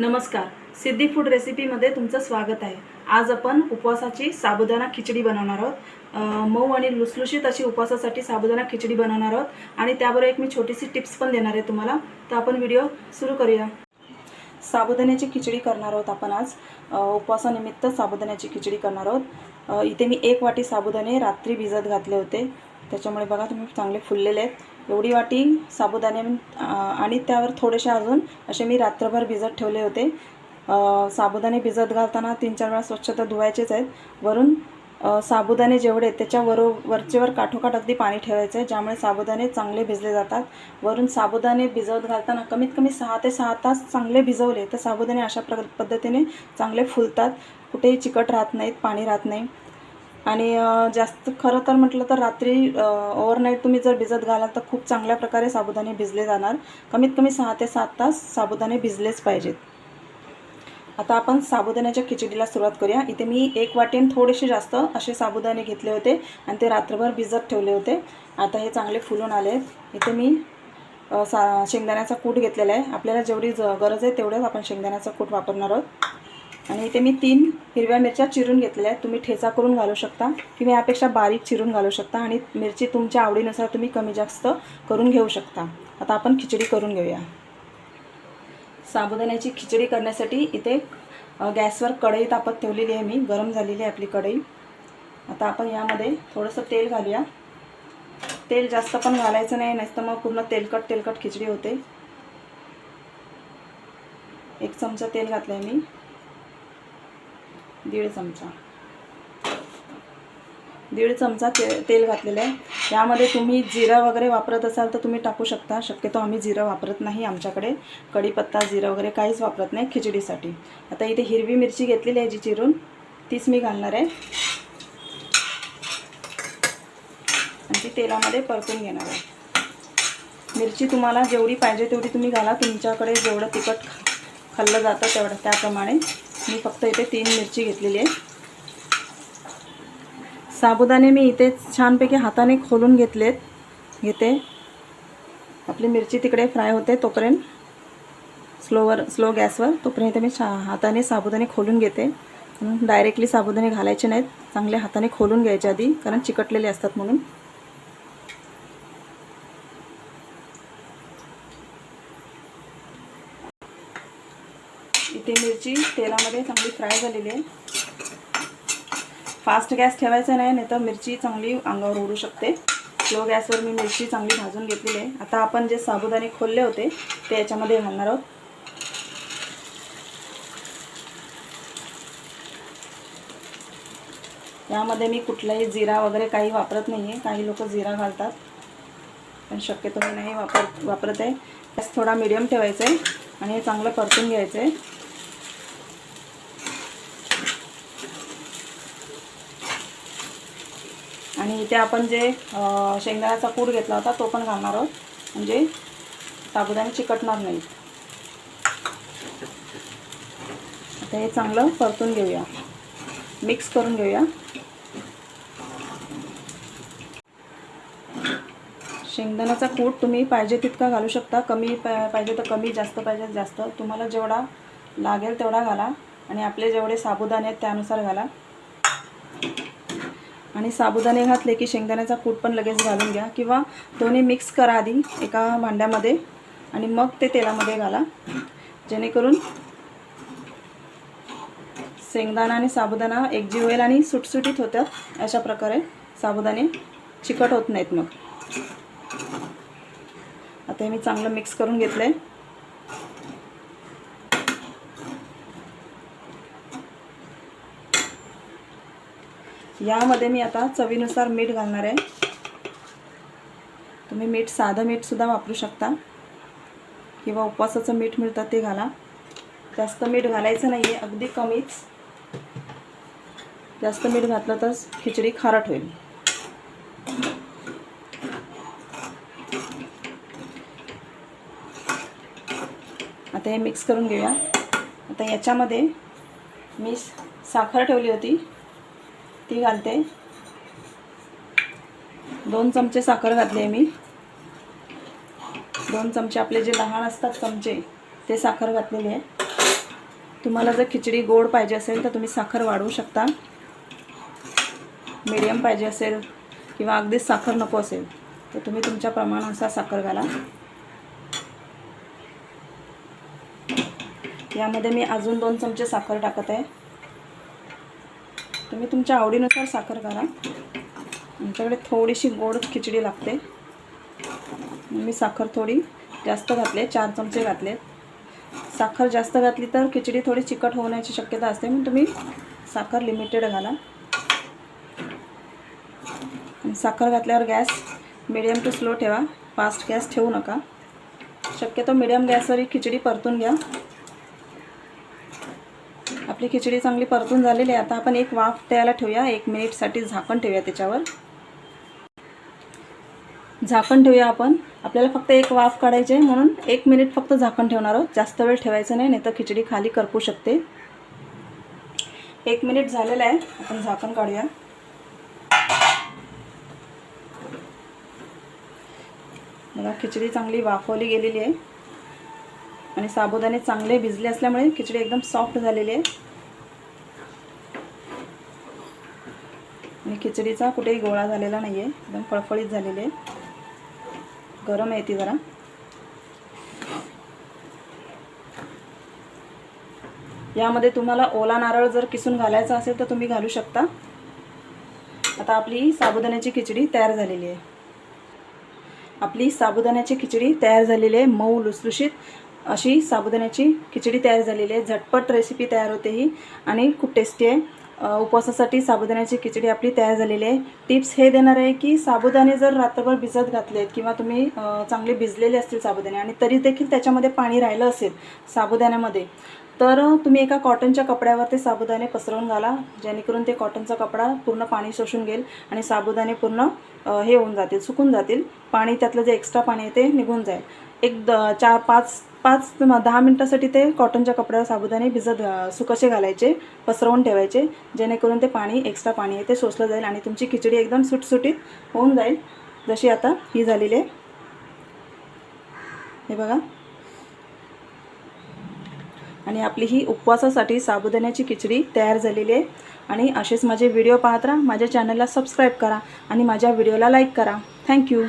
नमस्कार. सिद्धी फूड रेसिपीमध्ये तुमचं स्वागत आहे. आज आपण उपवासाची साबुदाणा खिचडी बनवणार आहोत. मऊ आणि लुसलुशीत अशी उपवासासाठी साबुदाणा खिचडी बनवणार आहोत. आणि त्याबरोबर एक मी छोटीशी टिप्स पण देणार आहे तुम्हाला. तर आपण व्हिडिओ सुरू करूया. साबुदाण्याची खिचडी करणार आहोत आपण आज. उपवासानिमित्त साबुदाण्याची खिचडी करणार आहोत. इथे मी एक वाटी साबुदाणे रात्री भिजत घातले होते. त्याच्यामुळे बघा तुम्ही चांगले फुललेले आहेत. एवढी वाटी साबुदाणे आणि त्यावर थोडेसे अजून असे मी रात्रभर भिजत ठेवले होते. साबुदाणे भिजत घालताना तीन चार वेळा स्वच्छता धुवायचेच आहेत. वरून साबुदाणे जेवढे त्याच्या वरो वरचेवर काठोकाठ अगदी पाणी ठेवायचं आहे ज्यामुळे साबुदाणे चांगले भिजले जातात. वरून साबुदाणे भिजवत घालताना कमीत कमी सहा ते सहा तास चांगले भिजवले तर साबुदाणे अशा प्र पद्धतीने चांगले फुलतात. कुठेही चिकट राहत नाहीत पाणी राहत नाही. आणि जास्त खरं तर म्हटलं तर रात्री ओव्हरनाईट तुम्ही जर भिजत घालाल तर खूप चांगल्या प्रकारे साबुदाणे भिजले जाणार. कमीत कमी सहा ते सात तास साबुदाणे भिजलेच पाहिजेत. आता आपण साबुदाण्याच्या खिचडीला सुरुवात करूया. इथे मी एक वाटेन थोडेसे जास्त असे साबुदाणे घेतले होते आणि ते रात्रभर भिजत ठेवले होते. आता हे चांगले फुलून आले आहेत. इथे मी सा शेंगदाण्याचा कूट घेतलेला आहे. आपल्याला जेवढी ज गरज आहे तेवढंच आपण शेंगदाण्याचा कूट वापरणार आहोत. आणि इथे मी तीन हिरव्या मिरच्या चिरून घेतलेल्या आहेत. तुम्ही ठेचा करून घालू शकता किंवा यापेक्षा बारीक चिरून घालू शकता आणि मिरची तुमच्या आवडीनुसार तुम्ही कमी जास्त करून घेऊ शकता. आता आपण खिचडी करून घेऊया. साबुदाण्याची खिचडी करण्यासाठी इथे गॅसवर कढई तापत ठेवलेली आहे मी. गरम झालेली आहे आपली कढई. आता आपण यामध्ये थोडंसं तेल घालूया. तेल जास्त पण घालायचं नाही नाहीतर मग पूर्ण तेलकट तेलकट खिचडी होते. एक चमचा तेल घातलं आहे मी. दीड चमचा. दीड चमचा ते तेल घातलेलं आहे. यामध्ये तुम्ही जिरा वगैरे वापरत असाल तर तुम्ही टाकू शकता. शक्यतो आम्ही जिरं वापरत नाही आमच्याकडे. कढीपत्ता जिरं वगैरे काहीच वापरत नाही खिचडीसाठी. आता इथे हिरवी मिरची घेतलेली आहे जी चिरून. तीच मी घालणार आहे. आणि ती तेलामध्ये परतून घेणार आहे. मिरची तुम्हाला जेवढी पाहिजे तेवढी तुम्ही घाला. तुमच्याकडे जेवढं तिखट खाल्लं जातं तेवढं. त्याप्रमाणे मी फक्त इथे तीन मिरची घेतलेली आहे. साबुदाणे मी इथे छानपैकी हाताने खोलून घेतलेत. घेते. आपली मिरची तिकडे फ्राय होते तोपर्यंत. स्लोवर स्लो गॅसवर. तोपर्यंत मी छा हाताने साबुदाणे खोलून घेते. डायरेक्टली साबुदाणे घालायचे नाहीत. चांगले हाताने खोलून घ्यायचे आधी कारण चिकटलेले असतात म्हणून. ती मिरची तेलामध्ये चांगली फ्राय झालेली आहे. फास्ट गॅस ठेवायचा नाही नाही तर मिरची चांगली अंगावर उडू शकते. स्लो गॅसवर मी मिरची चांगली भाजून घेतलेली आहे. आता आपण जे साबुदाणे खोलले होते ते याच्यामध्ये घालणार आहोत. यामध्ये मी कुठलाही जिरा वगैरे काही वापरत नाही आहे काही लोक जिरा घालतात. पण शक्यतो मी नाही वापर वापरत आहे. गॅस थोडा मिडियम ठेवायचा आहे आणि हे चांगलं परतून घ्यायचं आहे. आणि इथे आपण जे शेंगदाण्याचा कूट घेतला होता तो पण घालणार आहोत. म्हणजे साबुदाणे चिकटणार नाहीत. आता हे चांगलं परतून घेऊया. मिक्स करून घेऊया. शेंगदाण्याचा कूट तुम्ही पाहिजे तितका घालू शकता. कमी पाहिजे तर कमी जास्त पाहिजे जास्त. तुम्हाला जेवढा लागेल तेवढा घाला. आणि आपले जेवढे साबुदाणे आहेत त्यानुसार घाला. आणि साबुदाणे घातले की शेंगदाण्याचा कूट पण लगेच घालून घ्या किंवा दोन्ही मिक्स करा आधी एका भांड्यामध्ये आणि मग ते तेलामध्ये घाला. जेणेकरून शेंगदाणा आणि साबुदाणा एकजीव होईल आणि सुटसुटीत होतात. अशा प्रकारे साबुदाणे चिकट होत नाहीत मग. आता हे मी चांगलं मिक्स करून घेतलं आहे यामध्ये मी आता चवीनुसार मीठ घालणार आहे. तुम्ही मीठ साधं मीठसुद्धा वापरू शकता. किंवा उपवासाचं मीठ मिळतं ते घाला. जास्त मीठ घालायचं नाही आहे अगदी कमीच. जास्त मीठ घातलं तर खिचडी खारट होईल. आता हे मिक्स करून घेऊया. आता याच्यामध्ये मी साखर ठेवली होती. ती घालते. दोन चमचे साखर घातली आहे मी. दोन चमचे आपले जे लहान असतात चमचे ते साखर घातलेले आहे. तुम्हाला जर खिचडी गोड पाहिजे असेल तर तुम्ही साखर वाढवू शकता. मीडियम पाहिजे असेल किंवा अगदीच साखर नको असेल तर तुम्ही तुमच्या प्रमाणानुसार साखर घाला. यामध्ये मी अजून दोन चमचे साखर टाकत आहे. तुम्ही तुमच्या आवडीनुसार साखर घाला आमच्याकडे थोडीशी गोड खिचडी लागते. मी साखर थोडी जास्त घातले चार चमचे घातले साखर जास्त घातली तर खिचडी थोडी चिकट होण्याची शक्यता असते म्हणून तुम्ही साखर लिमिटेड घाला. साखर घातल्यावर गॅस मिडियम टू स्लो ठेवा. फास्ट गॅस ठेवू नका. शक्यतो मिडियम गॅसवर खिचडी परतून घ्या. आपली खिचडी चांगली परतून झालेली आहे. आता आपण एक वाफ द्यायला ठेवूया. एक मिनिटसाठी झाकण ठेवूया त्याच्यावर. झाकण ठेवूया आपण. आपल्याला फक्त एक वाफ काढायची आहे. म्हणून एक मिनिट फक्त झाकण ठेवणार आहोत. जास्त वेळ ठेवायचं नाही नाही तर खिचडी खाली करपू शकते. एक मिनिट झालेलं आहे. आपण झाकण काढूया. बघा खिचडी चांगली वाफवली गेलेली आहे. आणि साबुदाणे चांगले भिजले असल्यामुळे खिचडी एकदम सॉफ्ट झालेली आहे. आणि खिचडीचा कुठेही गोळा झालेला नाही आहे एकदम फळफळीत झालेली आहे. गरम आहे ती जरा. यामध्ये तुम्हाला ओला नारळ जर किसून घालायचा असेल तर तुम्ही घालू शकता. आता आपली साबुदाण्याची खिचडी तयार झालेली आहे. आपली साबुदाण्याची खिचडी तयार झालेली आहे मऊ लुसलुशीत. अशी साबुदाण्याची खिचडी तयार झालेली आहे. झटपट रेसिपी तयार होते ही. आणि खूप टेस्टी आहे. उपवासासाठी साबुदाण्याची खिचडी आपली तयार झालेली आहे. टिप्स हे देणार आहे की साबुदाणे जर रात्रभर भिजत घातलेत किंवा तुम्ही चांगले भिजलेले असतील साबुदाणे आणि तरी देखील त्याच्यामध्ये पाणी राहिलं असेल साबुदाण्यामध्ये तर तुम्ही एका कॉटनच्या कपड्यावर ते साबुदाणे पसरवून घाला. जेणेकरून ते कॉटनचा कपडा पूर्ण पाणी शोषून घेईल आणि साबुदाणे पूर्ण हे होऊन जातील सुकून जातील. पाणी त्यातलं जे एक्स्ट्रा पाणी आहे ते निघून जाईल. एक द चार पाच पाच दहा मिनटासाठी ते कॉटनच्या कपड्यावर साबुदाणे भिजत सुकसे घालायचे पसरवून ठेवायचे जेणेकरून ते पाणी एक्स्ट्रा पाणी आहे ते शोषलं जाईल आणि तुमची खिचडी एकदम सुटसुटीत होऊन जाईल. जशी आता ही झालेली आहे. हे बघा. आणि आपली ही उपवासासाठी साबुदाण्याची खिचडी तयार झालेली आहे. आणि असेच माझे व्हिडिओ पाहत राहा. माझ्या चॅनलला सबस्क्राईब करा आणि माझ्या व्हिडिओला लाईक करा. थँक्यू